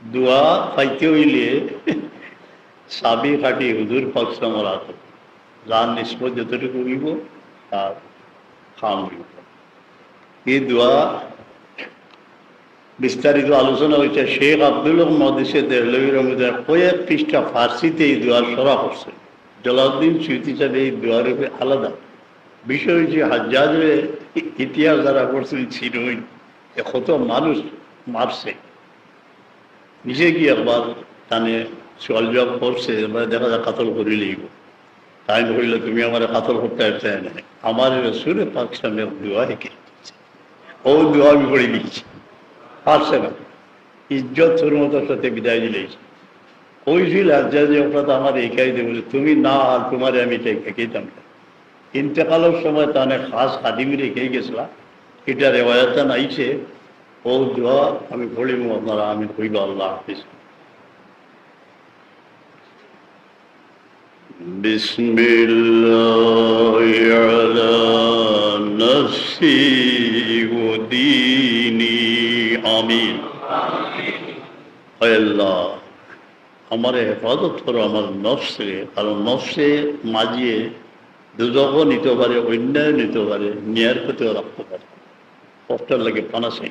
দোয়া পাইতে হইলে সাবি খাটি হুজুর পক্ষ মরা যার নিষ্পত যতটুকু হইব, তার খাম হইব। এই দোয়া বিস্তারিত আলোচনা হয়েছে শেখ আব্দুল মহাদেশে দেহলবী রহমদের কয়েক পৃষ্ঠা ফার্সিতে এই দোয়ার সরা করছে। জলাউদ্দিন স্মৃতি সাহেব এই দোয়ার উপরে আলাদা। বিষয় হচ্ছে হাজ্জাজের ইতিহাস যারা করছেন ছিলই কত মানুষ মারছে। নিজে গিয়ে একবার টানে সোয়াল জবাব করছে, এবার দেখা যায় কাতল করে লিখব তাই বলল তুমি আমার কাতল করতে আসতে না। আমার রসুরে পাক সামনে দোয়া হেঁকে ও দোয়া আমি করে দিচ্ছি। পারছে না। ইজ্জত তোর মতো সাথে বিদায় দিলেই কইছিল যে তো আমার একাই দেবো তুমি না, আর তোমার আমি একাইতাম না। ইন্তেকালের সময় তাহলে খাস খাদিমি রেখে গেছিলাম। এটা রেওয়ায়তা নাইছে। ও দোয়া আমি পড়িব আপনারা আমি কইব আল্লাহ হাফিজ بسم الله على نفسي وديني আমিন আল্লাহ আমার হেফাজত করো আমার নফসে কারণ নফসে মাঝিয়ে দুজকও নিতে পারে অন্যায় নিতে পারে ন্যায়ের ক্ষতিও রাখতে পারে কষ্টের লাগে পানাসে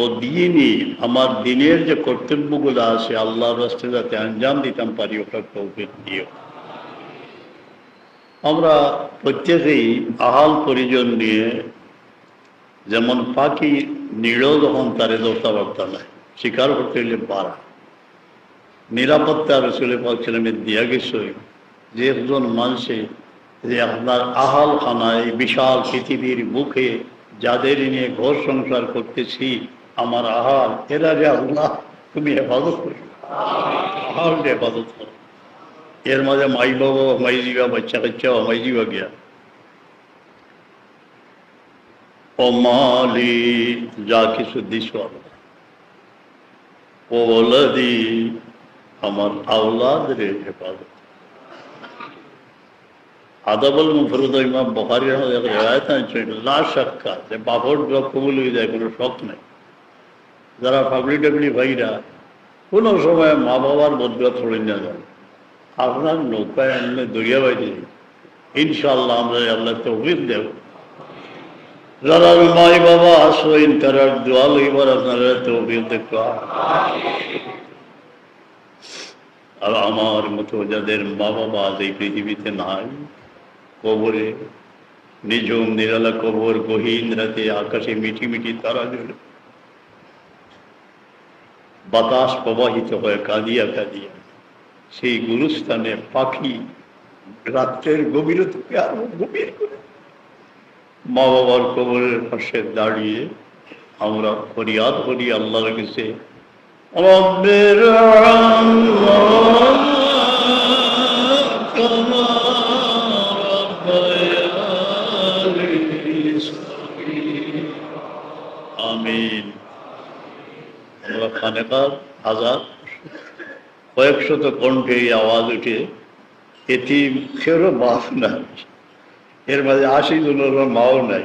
ও দিনই আমার দিনের যে কর্তব্যগুলো আছে, আল্লাহর রাস্তে যাতে আঞ্জাম দিতাম পারি ওটা দিও। আমরা প্রত্যেকেই আহাল পরিজন নিয়ে যেমন পাখি নিড়েও যখন তারে দোষাবার্তা নেয় শিকার করতে হলে বাড়া। নিরাপত্তা রসুলে পাচ্ছিলাম দিয়া গেছে যে একজন মানুষে যে আপনার আহাল খানায় বিশাল পৃথিবীর বুকে যাদের নিয়ে ঘর সংসার করতেছি আমার আহাল এরা যে আল্লাহ তুমি হেফাজত করি। আহাল যে হেফাজত করো। এর মাঝে মাই বাবা, মাই জিবা বাচ্চা কাচ্চা মাই জিবা গিয়া। ও মালি, যা কিছু দিস ওলাদি, আমার আওলাদের হেফাজত। আদাবল মুফরুদ ইমাম বখারি রেওয়ায়ত আছে, লা শাক্কা, যে জব কবুল হয়ে যায়, কোনো শখ নেই। যারা ফাবলি টাবলি ভাইরা, কোনো সময় মা বাবার বদলা ছড়ে না যায়। আপনার নৌকায় আনলে দরিয়া বাইরে ইনশাল্লাহ আমরা আল্লাহ তৌফিক দেব। যারা মাই বাবা আসবেন তারা দোয়া লইবার আপনারা তৌফিক দেখবা আর আমার মতো যাদের মা বাবা আজ এই পৃথিবীতে নাই, কবরে নিজম নিরালা কবর, গহীন রাতে আকাশে মিটি মিটি তারা জুড়ে বাতাস প্রবাহিত হয় কাঁদিয়া কাঁদিয়া। সেই গুরুস্থানে পাখি রাত্রের গভীরতাকে আরও গভীর করে। মা বাবার কবরের পাশে দাঁড়িয়ে আমরা ফরিয়াদ করি আল্লাহ কাছে আমিন খানেকার হাজার। কয়েকশত কণ্ঠে এই আওয়াজ উঠে। এটি খেরো বাপ নাই এর মাঝে আশি জনের মাও নাই।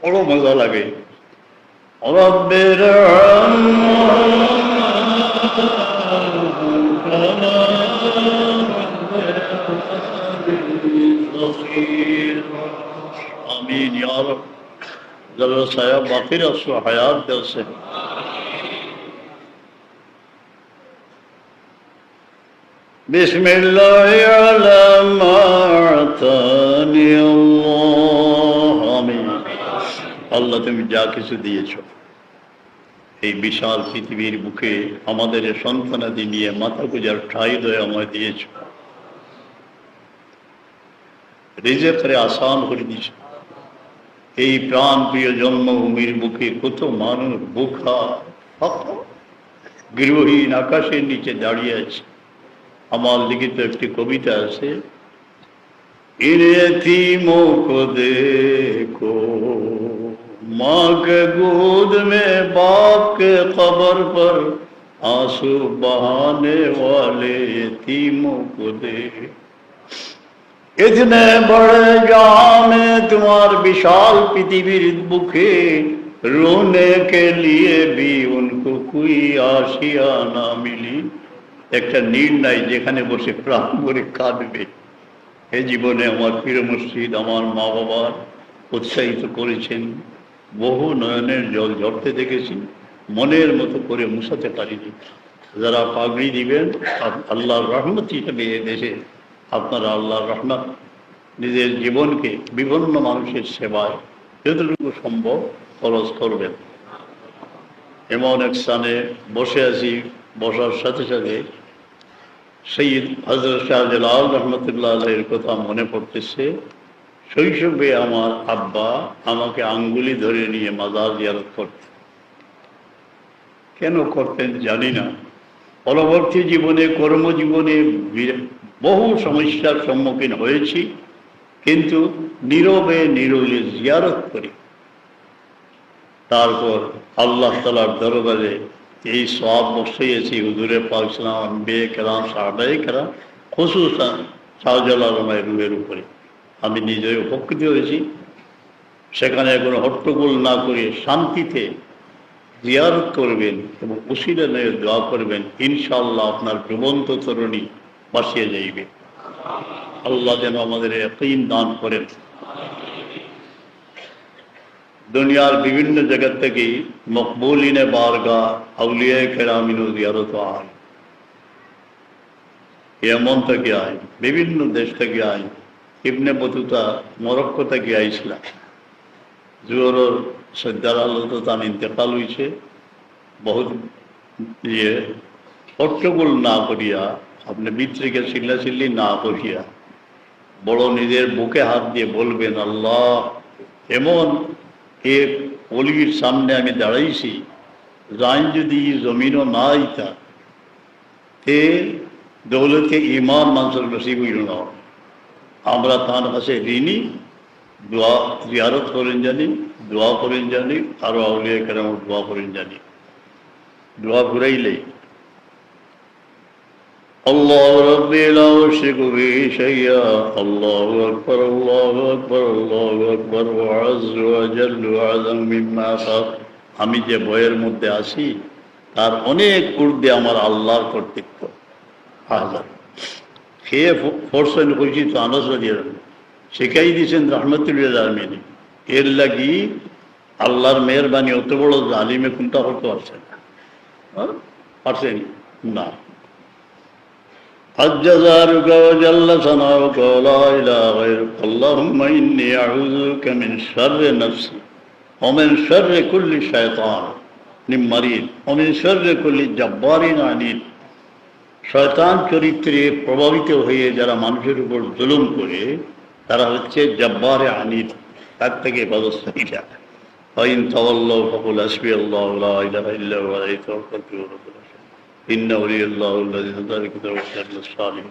বড় মজা লাগে। রব্বের আমিন সায়া বাকির আসো হায়াত দেওয়া بسم الله على ما أعطاني الله আমিন আল্লাহ তুমি যা কিছু দিয়েছ এই বিশাল পৃথিবীর বুকে আমাদের এ সন্তানাদি নিয়ে মাথা গুজার ঠাই দয়ে আমায় দিয়েছ রিজে করে আসান করে দিয়েছ এই প্রাণ প্রিয় জন্মভূমির বুকে কত মানুষ বুখা গৃহহীন আকাশের নিচে দাঁড়িয়ে আছে আমার লিখিত একটি কবিতা আছে इन यतीमों को देखो माँ के गोद में बाप के कब्र पर आंसू बहाने वाले यतीमों को देख इतने बड़े जहां में तुम्हार विशाल पृथ्वीर बुखे रोने के लिए भी उन কো কুই আসিয়া না একটা নির্ণয় যেখানে বসে প্রাণ করে কাঁদবে। এ জীবনে আমার প্রিয় মসজিদ আমার মা বাবার উৎসাহিত করেছেন। বহু নয়নের জল ঝরতে দেখেছি, মনের মতো করে মুছাতে পারিনি। যারা পাগড়ি দিবেন আল্লাহর রহমত হিসেবে এ দেশে। আপনারা আল্লাহর রহমত, নিজের জীবনকে বিভিন্ন মানুষের সেবায় যতটুকু সম্ভব খরচ করবেন। এমন এক স্থানে বসে আছি বসার সাথে সাথে সৈয়দ হজরত শাহজালাল রহমতুল্লাহ আলের কথা মনে পড়তেছে, শৈশবে আমার আব্বা আমাকে আঙ্গুলি ধরে নিয়ে মাজার জিয়ারত করতেন। কেন করতেন জানি না। পরবর্তী জীবনে, কর্মজীবনে বহু সমস্যার সম্মুখীন হয়েছি, কিন্তু নীরবে নীরবে জিয়ারত করি। তারপর আল্লাহ তালার দরবারে এই সব বসেছি হুজুরে পাকসালাম বে কেরাম সাহাবাই কেরাম, খসুসান শাহজালালমায় রুহের উপরে। আমি নিজে উপকৃত হয়েছি। সেখানে কোনো হট্টগোল না করে শান্তিতে জিয়ারত করবেন এবং উসিলে নিয়ে দোয়া করবেন ইনশাল্লাহ আপনার ডুবন্ত তরুণী বাসিয়ে যাইবে। আল্লাহ যেন আমাদের একইন দান করেন। দুনিয়ার বিভিন্ন জায়গা থেকে মকবুলিনে বারগা আউলিয়া কেরামিন জিয়ারত আয় এমন থেকে আয়, বিভিন্ন দেশ থেকে আয়, ইবনে বতুতা মরক্কো থেকে আইসলাম জোরর সদ্দার আল্লাহ তার ইন্তেকাল হয়েছে বহুত ইয়ে হট্টগোল না করিয়া, আপনি বিত্রিকে চিল্লা চিল্লি না করিয়া, বড় নিজের বুকে হাত দিয়ে বলবেন, আল্লাহ, এমন এক অলির সামনে আমি দাঁড়াইছি যাই যদি জমিনও না আইতা, তে দৌলতে ইমান মানুষের বেশি বুঝল না। আমরা তার কাছে ঋণী, দোয়া জিয়ারত করেন জানি, দোয়া করেন জানি, আরও আউলিয়া কেন দোয়া করেন জানি। দোয়া ঘুরাইলেই الله ربي لا أشرك به شيئا الله أكبر الله أكبر الله أكبر وعز وجل وعظم مما خلق আমি যে বইয়ের মধ্যে আছি তার অনেক ঊর্ধ্বে আমার আল্লাহর কর্তৃত্ব হাজার খেয়ে ফোরসেন কইছি তো আনাস শেখাই দিয়েছেন রহমতুল্লাহ আলমিনী এর লাগি আল্লাহর মেহরবানি অত বড় জালিমে কোনটা করতে পারছে না হ্যাঁ? পারছেন না قد جزارك وجل ثناؤك ولا إله غيرك اللهم إني أعوذ بك من شر نفسي ومن شر كل شيطان مريض ومن شر كل جبار عنيد শয়তান চরিত্রে প্রভাবিত হয়ে যারা মানুষের উপর জুলুম করে তারা হচ্ছে জব্বারে আনির তার থেকে ব্যবস্থা নিতে ফাইন তাওয়াল্লাহু ফাকুল হাসবি আল্লাহু লা ইলাহা إن ولي الله الذي نزل لكتاب الله الصالح